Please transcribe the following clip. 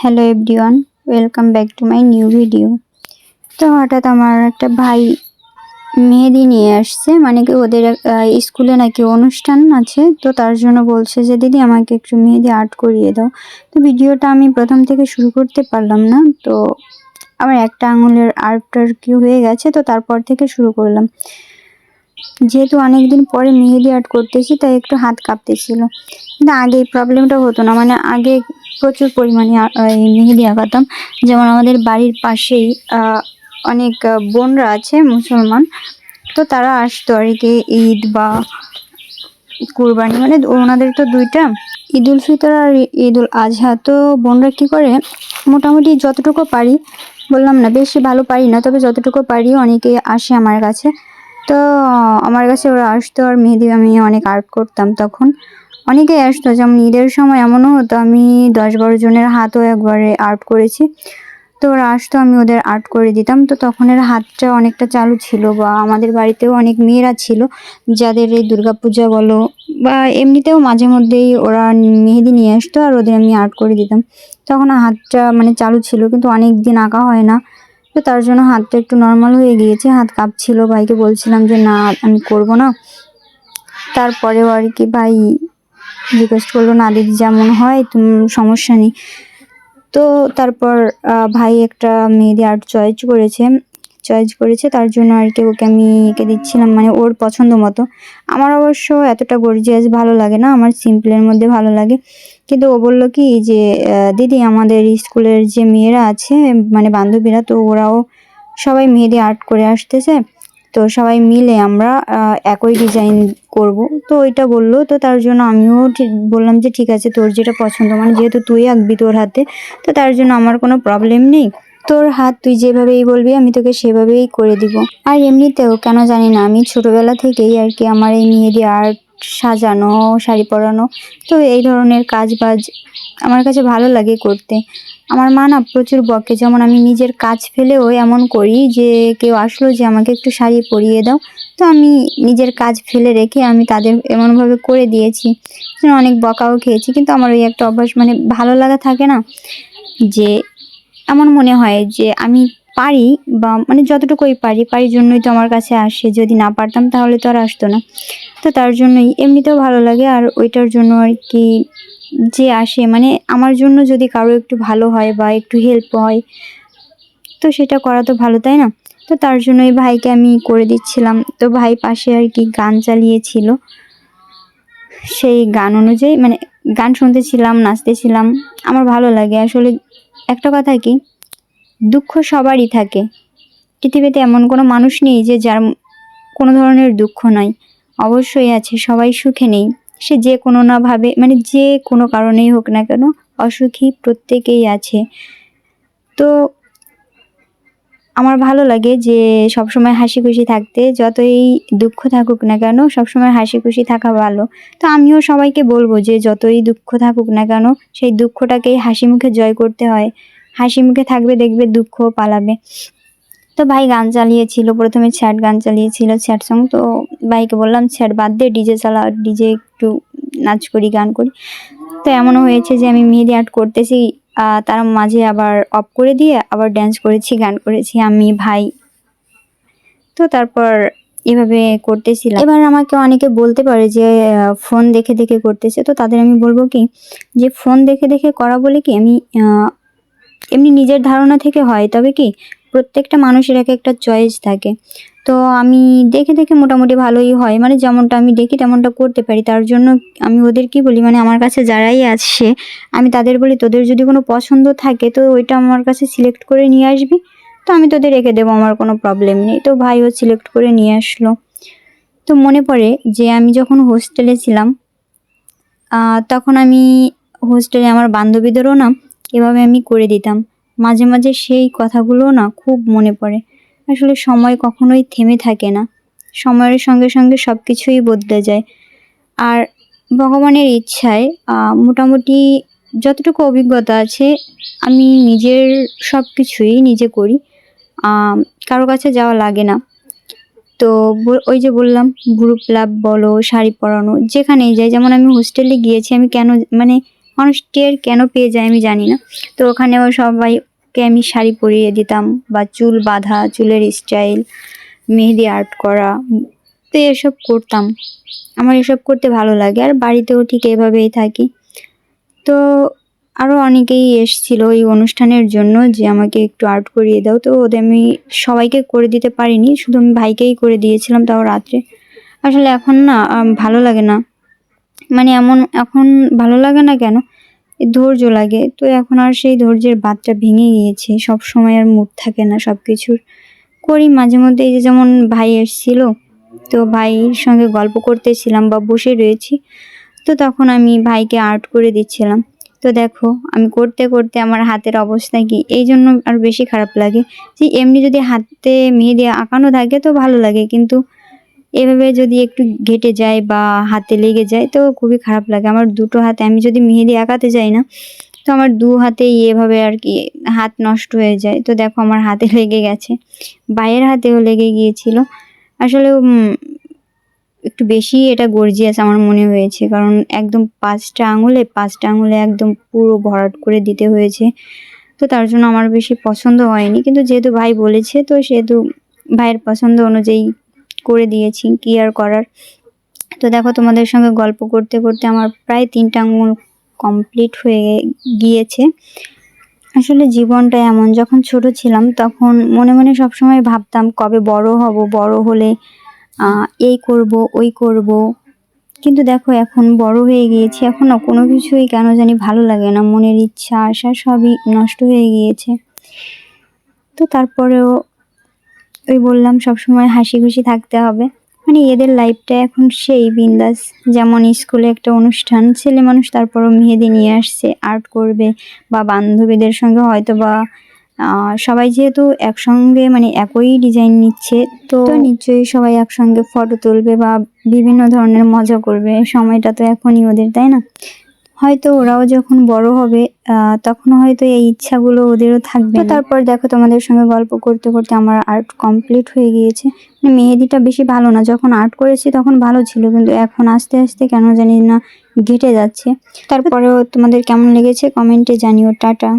Hello everyone welcome back to my new video তো হঠাৎ আমার একটা ভাই মেহেদি নিয়ে আসছে মানে কি ওদের স্কুলে নাকি অনুষ্ঠান আছে, তো তার জন্য বলছে যে, দিদি, আমাকে একটু মেহেদি আর্ট করিয়ে দাও। তো ভিডিওটা আমি প্রথম থেকে শুরু করতে পারলাম না, তো আমার একটা আঙুলের আর্টটার কি হয়ে গেছে, তো তারপর থেকে শুরু করলাম। যেহেতু অনেকদিন পরে মেহেদি আর্ট করতেছি, তাই একটু হাত কাঁপতেছিল। কিন্তু আগে এই প্রবলেমটা হতো না মানে আগে প্রচুর পরিমাণে মেহেদি আঁকাতাম যেমন আমাদের বাড়ির পাশেই অনেক বোনরা আছে, মুসলমান। তো তারা আসতো আর কি ঈদ বা কুরবানি। মানে ওনাদের তো দুইটা। ঈদ উল ফিতর আর ঈদ উল আজহা। তো বোনরা কী করে? মোটামুটি যতটুকু পারি, বললাম না, বেশি ভালো পারি না, তবে যতটুকু পারি অনেকে আসে আমার কাছে। তো আমার কাছে ওরা আসতো আর মেহেদি আমি অনেক আর্ট করতাম তখন। অনেকেই আসতো, যেমন ঈদের সময় এমনও হতো, আমি দশ বারো জনের হাতও একবারে আর্ট করেছি। তো ওরা আসতো, আমি ওদের আর্ট করে দিতাম। তো তখন এর হাতটা অনেকটা চালু ছিল বা আমাদের বাড়িতেও অনেক মেয়েরা ছিল, যাদের এই দুর্গাপূজা বলো বা এমনিতেও মাঝে মধ্যেই ওরা মেহেদি নিয়ে আসতো আর ওদের আমি আর্ট করে দিতাম। তখন হাতটা মানে চালু ছিল, কিন্তু অনেক দিন আঁকা হয় না। তো তার জন্য হাতটা একটু নর্মাল হয়ে গিয়েছে, হাত কাঁপছিল, ভাইকে বলছিলাম যে, না, আমি করব না। তারপরেও আর কি ভাই রিকোয়েস্ট করল, না দিদি, যেমন হয়, তুমি সমস্যা নেই। তো তারপর ভাই একটা মেহেদি আর্ট চয়েস করেছে। চয়েস করেছে, তার জন্য আর কি ওকে আমি এঁকে দিচ্ছিলাম মানে ওর পছন্দ মতো। আমার অবশ্য এতটা গর্জিয়াস ভালো লাগে না, আমার সিম্পলের মধ্যে ভালো লাগে। কিন্তু ও বলল কি, যে দিদি, আমাদের স্কুলের যে মেয়েরা আছে মানে বান্ধবীরা, তো ওরাও সবাই মেহেদি আর্ট করে আসতেছে। তো সবাই মিলে আমরা একই ডিজাইন করব। তো ওইটা বলল, তো তার জন্য আমিও ঠিক বললাম যে ঠিক আছে, তোর যেটা পছন্দ মানে যেহেতু তুই আঁকবি তোর হাতে, তো তার জন্য আমার কোনো প্রবলেম নেই। তোর হাত তুই যেভাবেই বলবি, আমি তোকে সেভাবেই করে দিব। আর এমনিতেও, কেন জানি না, আমি ছোটবেলা থেকেই আর কি আমার এই মেহেদি আর্ট সাজানো, শাড়ি পরানো। তো এই ধরনের কাজ বাজ আমার কাছে ভালো লাগে করতে। আমার মা না প্রচুর বকে, যেমন আমি নিজের কাজ ফেলেও এমন করি যে কেউ আসলো যে আমাকে একটু শাড়ি পরিয়ে দাও। তো আমি নিজের কাজ ফেলে রেখে আমি তাদের এমনভাবে করে দিয়েছি। অনেক বকাও খেয়েছি, কিন্তু আমার ওই একটা অভ্যাস মানে ভালো লাগা থাকে না যে, এমন মনে হয় যে আমি পারি বা মানে যতটুকুই পারি পারি জন্যই তো আমার কাছে আসে। যদি না পারতাম তাহলে তো আর আসতো না। তো তার জন্যই এমনিতেও ভালো লাগে আর ওইটার জন্য আর কি যে আসে মানে আমার জন্য যদি কারও একটু ভালো হয় বা একটু হেল্প হয়, তো সেটা করা তো ভালো, তাই না? তো তার জন্য জন্যই ভাইকে আমি করে দিচ্ছিলাম। তো ভাই পাশে আর কি গান চালিয়েছিল। সেই গান অনুযায়ী মানে গান শুনতেছিলাম, নাচতেছিলাম। আমার ভালো লাগে। আসলে একটা কথা কি দুঃখ সবারই থাকে। পৃথিবীতে এমন কোনো মানুষ নেই যে যার কোনো ধরনের দুঃখ নাই অবশ্যই আছে, সবাই সুখে নেই। সে যে কোনো না ভাবে মানে যে কোনো কারণেই হোক না কেন, অসুখী প্রত্যেকেই আছে। তো আমার ভালো লাগে যে সবসময় হাসি খুশি থাকতে, যতই দুঃখ থাকুক না কেন, সবসময় হাসি খুশি থাকা ভালো। তো আমিও সবাইকে বলব যে যতই দুঃখ থাকুক না কেন, সেই দুঃখটাকেই হাসি মুখে জয় করতে হয়। হাসি মুখে থাকবে, দেখবে দুঃখ পালাবে। তো ভাই গান চালিয়েছিল, প্রথমে স্যাড গান চালিয়েছিল, স্যাড সং তো ভাইকে বললাম, স্যাড, বাদ দিয়ে ডিজে চালা, ডিজে একটু নাচ করি, গান করি। তো এমনও হয়েছে যে আমি মেহেদি আর্ট করতেছি তার মাঝে আবার অফ করে দিয়ে আবার ড্যান্স করেছি, গান করেছি, আমি, ভাই। তো তারপর এভাবে করতেছিলাম। এবার আমাকে অনেকে বলতে পারে যে ফোন দেখে দেখে করতেছে, তো তাদের আমি বলব কি, যে ফোন দেখে দেখে করা বলে কি আমি এমনি নিজের ধারণা থেকে হয়, তবে কি প্রত্যেকটা মানুষের এক একটা চয়েস থাকে। তো আমি দেখে দেখে মোটামুটি ভালোই হয় মানে যেমনটা আমি দেখি তেমনটা করতে পারি। তার জন্য আমি ওদের কি বলি মানে আমার কাছে যারাই আসে, আমি তাদের বলি, তোদের যদি কোনো পছন্দ থাকে, তো ওইটা আমার কাছে সিলেক্ট করে নিয়ে আসবি, তো আমি তোদের রেখে দেবো, আমার কোনো প্রবলেম নেই। তো ভাইও সিলেক্ট করে নিয়ে আসলো। তো মনে পড়ে যে আমি যখন হোস্টেলে ছিলাম তখন আমি হোস্টেলে আমার বান্ধবীদেরও না এভাবে আমি করে দিতাম। মাঝে মাঝে সেই কথাগুলো না খুব মনে পড়ে। আসলে সময় কখনোই থেমে থাকে না। সময়ের সঙ্গে সঙ্গে সব কিছুই বদলে যায়। আর ভগবানের ইচ্ছায় মোটামুটি যতটুকু অভিজ্ঞতা আছে, আমি নিজের সব কিছুই নিজে করি। কারও কাছে যাওয়া লাগে না। তো ওই যে বললাম গ্রুপ লাভ বলো, শাড়ি পরানো, যেখানেই যাই, যেমন আমি হোস্টেলে গিয়েছি, আমি কেন মানে মানুষ টের কেন পেয়ে যায় আমি জানি না। তো ওখানেও সবাইকে আমি শাড়ি পরিয়ে দিতাম বা চুল বাঁধা, চুলের স্টাইল মেহেদি আর্ট করা, তো এসব করতাম। আমার এসব করতে ভালো লাগে আর বাড়িতেও ঠিক এভাবেই থাকি। তো আরও অনেকেই এসছিল এই অনুষ্ঠানের জন্য যে আমাকে একটু আর্ট করিয়ে দাও। তো ওদের আমি সবাইকে করে দিতে পারিনি, শুধু আমি ভাইকেই করে দিয়েছিলাম তাও রাত্রে। আসলে এখন না ভালো লাগে না। মানে এমন, এখন ভালো লাগে না কেন? ধৈর্য লাগে। তো এখন আর সেই ধৈর্যের বাদটা ভেঙে গিয়েছে। সব সময় আর মুড থাকে না সব কিছুর করি মাঝে মধ্যে এই যে যেমন ভাই এসেছিল, তো ভাইয়ের সঙ্গে গল্প করতেছিলাম বা বসে রয়েছি, তো তখন আমি ভাইকে আর্ট করে দিচ্ছিলাম। তো দেখো, আমি করতে করতে আমার হাতের অবস্থা কি? এই জন্য আর বেশি খারাপ লাগে। যে এমনি যদি হাতে মেহেদি আঁকানো থাকে তো ভালো লাগে, কিন্তু এভাবে যদি একটু ঘেটে যায় বা হাতে লেগে যায়, তো খুবই খারাপ লাগে। আমার দুটো হাতে, আমি যদি মেহেদি আঁকাতে যাই না, তো আমার দু হাতেই এভাবে আর কি হাত নষ্ট হয়ে যায়। তো দেখো আমার হাতে লেগে গেছে। বাইরের হাতেও লেগে গিয়েছিল। আসলে একটু বেশি এটা গর্জিয়াস আমার মনে হয়েছে। কারণ একদম পাঁচটা আঙুলে পাঁচটা আঙুলে একদম পুরো ভরাট করে দিতে হয়েছে। তো তার জন্য আমার বেশি পছন্দ হয়নি। কিন্তু যেহেতু ভাই বলেছে, তো সেহেতু ভাইয়ের পছন্দ অনুযায়ী করে দিয়েছি কি আর করার। তো দেখো তোমাদের সঙ্গে গল্প করতে করতে আমার প্রায় তিনটা আঙুল কমপ্লিট হয়ে গিয়েছে। আসলে জীবনটা এমন, যখন ছোট ছিলাম তখন মনে মনে সবসময় ভাবতাম কবে বড় হব, বড় হলে এই করব, ওই করব। কিন্তু দেখো এখন বড় হয়ে গিয়েছি, এখন কোনো কিছুই কেন জানি ভালো লাগে না। মনের ইচ্ছা, আশা সবই নষ্ট হয়ে গিয়েছে। তো তারপরেও ওই বললাম, সবসময় হাসি খুশি থাকতে হবে। মানে এদের লাইফটা এখন সেই বিন্দাস। যেমন স্কুলে একটা অনুষ্ঠান, ছেলে মানুষ তারপরও মেহেদি নিয়ে আসছে আর্ট করবে, বা বান্ধবীদের সঙ্গে হয়তো বা সবাই যেহেতু একসঙ্গে মানে একই ডিজাইন নিচ্ছে, তো নিশ্চয়ই সবাই একসঙ্গে ফটো তুলবে বা বিভিন্ন ধরনের মজা করবে। সময়টা তো এখনই ওদের, তাই না? হয়তো ওরাও যখন বড় হবে তখন হয়তো এই ইচ্ছাগুলো ওদেরও থাকবে তারপর দেখো তোমাদের সঙ্গে গল্প করতে করতে আমার আর্ট কমপ্লিট হয়ে গিয়েছে। মানে মেহেদিটা বেশি ভালো না যখন আর্ট করেছি তখন ভালো ছিল কিন্তু এখন আস্তে আস্তে কেন জানি না ঘেটে যাচ্ছে। তারপরেও তোমাদের কেমন লেগেছে কমেন্টে জানিও টাটা।